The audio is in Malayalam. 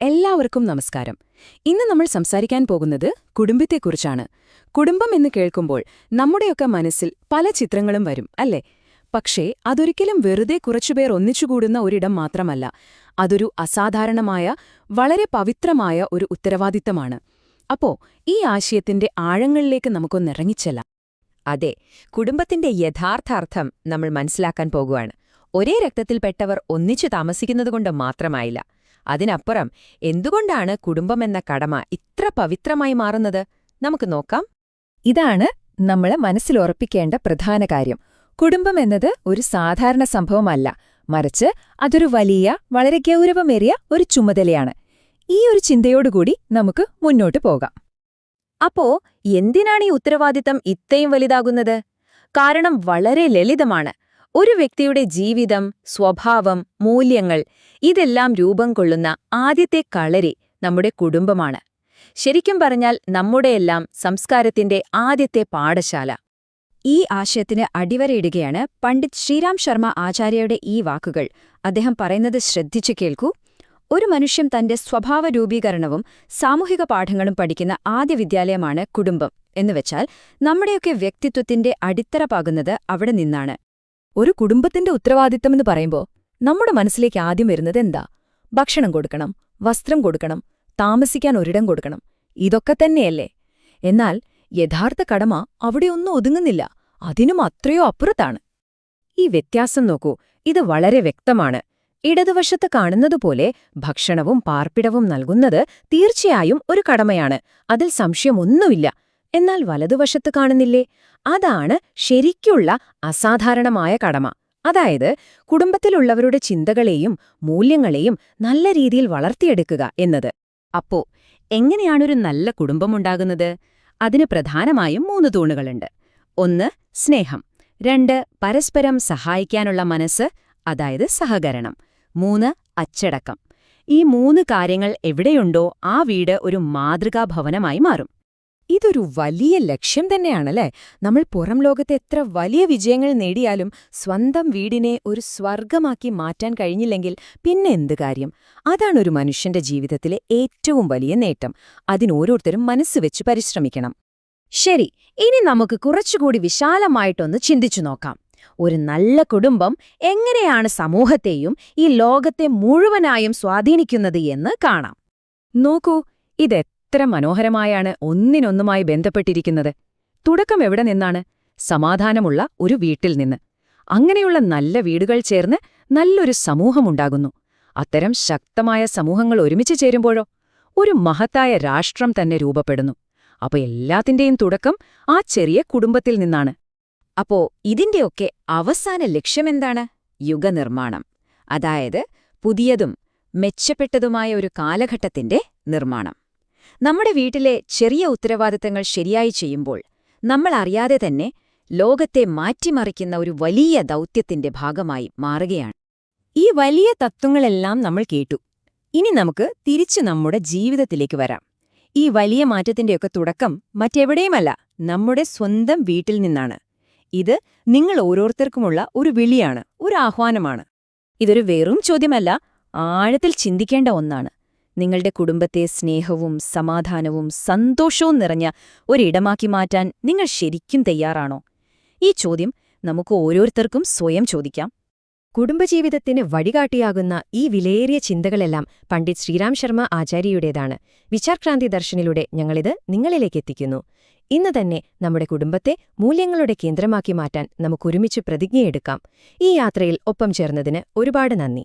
എല്ലാവർക്കും നമസ്കാരം. ഇന്ന് നമ്മൾ സംസാരിക്കാൻ പോകുന്നത് കുടുംബത്തെക്കുറിച്ചാണ്. കുടുംബം എന്ന് കേൾക്കുമ്പോൾ നമ്മുടെയൊക്കെ മനസ്സിൽ പല ചിത്രങ്ങളും വരും അല്ലേ? പക്ഷേ അതൊരിക്കലും വെറുതെ കുറച്ചുപേർ ഒന്നിച്ചുകൂടുന്ന ഒരിടം മാത്രമല്ല. അതൊരു അസാധാരണമായ വളരെ പവിത്രമായ ഒരു ഉത്തരവാദിത്തമാണ്. അപ്പോ ഈ ആശയത്തിന്റെ ആഴങ്ങളിലേക്ക് നമുക്കൊന്നിറങ്ങിച്ചെല്ലാം അതെ കുടുംബത്തിന്റെ യഥാർത്ഥാർത്ഥം നമ്മൾ മനസ്സിലാക്കാൻ പോകുകയാണ് ഒരേ രക്തത്തിൽപ്പെട്ടവർ ഒന്നിച്ചു താമസിക്കുന്നതുകൊണ്ട് മാത്രമായില്ല. അതിനപ്പുറം എന്തുകൊണ്ടാണ് കുടുംബമെന്ന കടമ ഇത്ര പവിത്രമായി മാറുന്നത്? നമുക്ക് നോക്കാം. ഇതാണ് നമ്മൾ മനസ്സിലുറപ്പിക്കേണ്ട പ്രധാന കാര്യം. കുടുംബം എന്നത് ഒരു സാധാരണ സംഭവമല്ല. മറിച്ച് അതൊരു വലിയ വളരെ ഗൗരവമേറിയ ഒരു ചുമതലയാണ്. ഈ ഒരു ചിന്തയോടുകൂടി നമുക്ക് മുന്നോട്ട് പോകാം. അപ്പോ എന്തിനാണ് ഈ ഉത്തരവാദിത്തം ഇത്രയും വലുതാകുന്നത്? കാരണം വളരെ ലളിതമാണ്. ഒരു വ്യക്തിയുടെ ജീവിതം സ്വഭാവം മൂല്യങ്ങൾ ഇതെല്ലാം രൂപം കൊള്ളുന്ന ആദ്യത്തെ കളരി നമ്മുടെ കുടുംബമാണ്. ശരിക്കും പറഞ്ഞാൽ നമ്മുടെയെല്ലാം സംസ്കാരത്തിന്റെ ആദ്യത്തെ പാഠശാല. ഈ ആശയത്തിന് അടിവരയിടുകയാണ് പണ്ഡിറ്റ് ശ്രീരാം ശർമ്മ ആചാര്യയുടെ ഈ വാക്കുകൾ. അദ്ദേഹം പറയുന്നത് ശ്രദ്ധിച്ചു കേൾക്കൂ. ഒരു മനുഷ്യൻ തന്റെ സ്വഭാവ രൂപീകരണവും സാമൂഹിക പാഠങ്ങളും പഠിക്കുന്ന ആദ്യ വിദ്യാലയമാണ് കുടുംബം എന്നുവെച്ചാൽ നമ്മുടെയൊക്കെ വ്യക്തിത്വത്തിന്റെ അടിത്തറ പാകുന്നത് അവിടെ നിന്നാണ്. ഒരു കുടുംബത്തിന്റെ ഉത്തരവാദിത്തമെന്ന് പറയുമ്പോൾ നമ്മുടെ മനസ്സിലേക്ക് ആദ്യം വരുന്നത് എന്താ? ഭക്ഷണം കൊടുക്കണം വസ്ത്രം കൊടുക്കണം താമസിക്കാൻ ഒരിടം കൊടുക്കണം ഇതൊക്കെ തന്നെയല്ലേ? എന്നാൽ യഥാർത്ഥ കടമ അവിടെയൊന്നും ഒതുങ്ങുന്നില്ല അതിനും അത്രയോ അപ്പുറത്താണ്. ഈ വ്യത്യാസം നോക്കൂ ഇത് വളരെ വ്യക്തമാണ്. ഇടതുവശത്ത് കാണുന്നതുപോലെ ഭക്ഷണവും പാർപ്പിടവും നൽകുന്നത് തീർച്ചയായും ഒരു കടമയാണ് അതിൽ സംശയമൊന്നുമില്ല. എന്നാൽ വലതുവശത്ത് കാണുന്നില്ലേ? അതാണ് ശരിക്കുള്ള അസാധാരണമായ കടമ. അതായത് കുടുംബത്തിലുള്ളവരുടെ ചിന്തകളെയും മൂല്യങ്ങളെയും നല്ല രീതിയിൽ വളർത്തിയെടുക്കുക എന്നത്. അപ്പോ എങ്ങനെയാണൊരു നല്ല കുടുംബമുണ്ടാകുന്നത്? അതിന് പ്രധാനമായും മൂന്ന് തൂണുകളുണ്ട്. ഒന്ന് സ്നേഹം. രണ്ട് പരസ്പരം സഹായിക്കാനുള്ള മനസ്സ് അതായത് സഹകരണം. മൂന്ന് അച്ചടക്കം. ഈ മൂന്ന് കാര്യങ്ങൾ എവിടെയുണ്ടോ ആ വീട് ഒരു മാതൃകാഭവനമായി മാറും. ഇതൊരു വലിയ ലക്ഷ്യം തന്നെയാണല്ലേ? നമ്മൾ പുറം ലോകത്ത് എത്ര വലിയ വിജയങ്ങൾ നേടിയാലും സ്വന്തം വീടിനെ ഒരു സ്വർഗമാക്കി മാറ്റാൻ കഴിഞ്ഞില്ലെങ്കിൽ പിന്നെ എന്ത് കാര്യം? അതാണ് ഒരു മനുഷ്യന്റെ ജീവിതത്തിലെ ഏറ്റവും വലിയ നേട്ടം. അതിനോരോരുത്തരും മനസ്സുവെച്ച് പരിശ്രമിക്കണം. ശരി ഇനി നമുക്ക് കുറച്ചുകൂടി വിശാലമായിട്ടൊന്ന് ചിന്തിച്ചു നോക്കാം. ഒരു നല്ല കുടുംബം എങ്ങനെയാണ് സമൂഹത്തെയും ഈ ലോകത്തെ മുഴുവനായും സ്വാധീനിക്കുന്നത് എന്ന് കാണാം. നോക്കൂ ഇതെത്ര മനോഹരമായാണ് ഒന്നിനൊന്നുമായി ബന്ധപ്പെട്ടിരിക്കുന്നത്. തുടക്കം എവിടെ നിന്നാണ്? സമാധാനമുള്ള ഒരു വീട്ടിൽ നിന്ന്. അങ്ങനെയുള്ള നല്ല വീടുകൾ ചേർന്ന് നല്ലൊരു സമൂഹമുണ്ടാകുന്നു. അത്തരം ശക്തമായ സമൂഹങ്ങൾ ഒരുമിച്ച് ചേരുമ്പോഴോ? ഒരു മഹത്തായ രാഷ്ട്രം തന്നെ രൂപപ്പെടുന്നു. അപ്പൊ എല്ലാത്തിന്റെയും തുടക്കം ആ ചെറിയ കുടുംബത്തിൽ നിന്നാണ്. അപ്പോ ഇതിന്റെയൊക്കെ അവസാന ലക്ഷ്യമെന്താണ്? യുഗനിർമ്മാണം. അതായത് പുതിയതും മെച്ചപ്പെട്ടതുമായ ഒരു കാലഘട്ടത്തിന്റെ നിർമ്മാണം. നമ്മുടെ വീട്ടിലെ ചെറിയ ഉത്തരവാദിത്തങ്ങൾ ശരിയായി ചെയ്യുമ്പോൾ നമ്മൾ അറിയാതെ തന്നെ ലോകത്തെ മാറ്റിമറിക്കുന്ന ഒരു വലിയ ദൗത്യത്തിന്റെ ഭാഗമായി മാറുകയാണ്. ഈ വലിയ തത്വങ്ങളെല്ലാം നമ്മൾ കേട്ടു. ഇനി നമുക്ക് തിരിച്ചു നമ്മുടെ ജീവിതത്തിലേക്ക് വരാം. ഈ വലിയ മാറ്റത്തിന്റെയൊക്കെ തുടക്കം മറ്റെവിടെയുമല്ല നമ്മുടെ സ്വന്തം വീട്ടിൽ നിന്നാണ്. ഇത് നിങ്ങൾ ഓരോരുത്തർക്കുമുള്ള ഒരു വിളിയാണ് ഒരു ആഹ്വാനമാണ്. ഇതൊരു വെറും ചോദ്യമല്ല ആഴത്തിൽ ചിന്തിക്കേണ്ട ഒന്നാണ്. നിങ്ങളുടെ കുടുംബത്തെ സ്നേഹവും സമാധാനവും സന്തോഷവും നിറഞ്ഞ ഒരിടമാക്കി മാറ്റാൻ നിങ്ങൾ ശരിക്കും തയ്യാറാണോ? ഈ ചോദ്യം നമുക്ക് ഓരോരുത്തർക്കും സ്വയം ചോദിക്കാം. കുടുംബജീവിതത്തിന് വഴികാട്ടിയാകുന്ന ഈ വിലയേറിയ ചിന്തകളെല്ലാം പണ്ഡിറ്റ് ശ്രീരാം ശർമ്മ ആചാര്യയുടേതാണ്. വിചാർക്രാന്തി ദർശനിലൂടെ ഞങ്ങളിത് നിങ്ങളിലേക്ക് എത്തിക്കുന്നു. ഇന്ന് തന്നെ നമ്മുടെ കുടുംബത്തെ മൂല്യങ്ങളുടെ കേന്ദ്രമാക്കി മാറ്റാൻ നമുക്കൊരുമിച്ച് പ്രതിജ്ഞയെടുക്കാം. ഈ യാത്രയിൽ ഒപ്പം ചേർന്നതിന് ഒരുപാട് നന്ദി.